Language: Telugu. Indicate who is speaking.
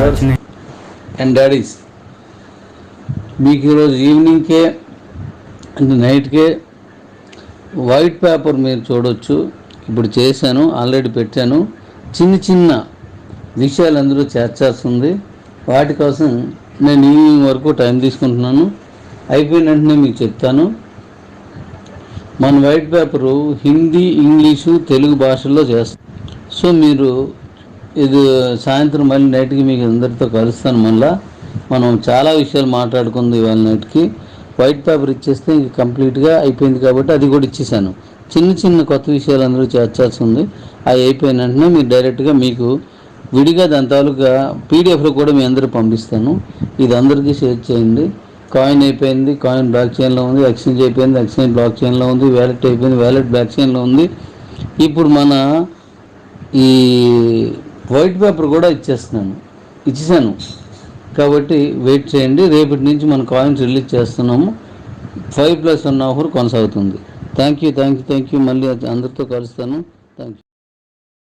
Speaker 1: అండ్ డాడీస్ మీకు ఈరోజు ఈవినింగ్కే అండ్ నైట్కే వైట్ పేపర్ మీరు చూడొచ్చు. ఇప్పుడు చేశాను ఆల్రెడీ పెట్టాను. చిన్న చిన్న విషయాలు అందులో చేర్చాల్సి ఉంది వాటి కోసం నేను ఈవినింగ్ వరకు టైం తీసుకుంటున్నాను. అయిపోయిన వెంటనే మీకు చెప్తాను. మన white paper Hindi English Telugu భాషల్లో చేస్తాం. సో మీరు ఇది సాయంత్రం మళ్ళీ నైట్కి మీకు అందరితో కలుస్తాను మళ్ళా. మనం చాలా విషయాలు మాట్లాడుకుంది ఇవాళ నైట్కి. వైట్ పేపర్ ఇచ్చేస్తే ఇంక కంప్లీట్గా అయిపోయింది కాబట్టి అది కూడా ఇచ్చేసాను. చిన్న చిన్న కొత్త విషయాలు అందరూ చేర్చాల్సి ఉంది. అవి అయిపోయిన వెంటనే మీరు డైరెక్ట్గా మీకు విడిగా దాని తాలూకా పీడిఎఫ్లో కూడా మీ అందరూ పంపిస్తాను. ఇది అందరికీ షేర్ చేయండి. కాయిన్ అయిపోయింది కాయిన్ బ్లాక్ చైన్లో ఉంది ఎక్స్చేంజ్ అయిపోయింది ఎక్స్చేంజ్ బ్లాక్ చైన్లో ఉంది వ్యాలెట్ అయిపోయింది వ్యాలెట్ బ్లాక్ చైన్లో ఉంది. ఇప్పుడు మన ఈ వైట్ పేపర్ కూడా ఇచ్చేస్తున్నాను. ఇచ్చేసాను కాబట్టి వెయిట్ చేయండి. రేపటి నుంచి మన కాయిన్స్ రిలీజ్ చేస్తున్నాము. ఫైవ్ ప్లస్ వన్ ఆఫర్ కొనసాగుతుంది. Thank you thank you thank you మళ్ళీ అందరితో కలుస్తాను.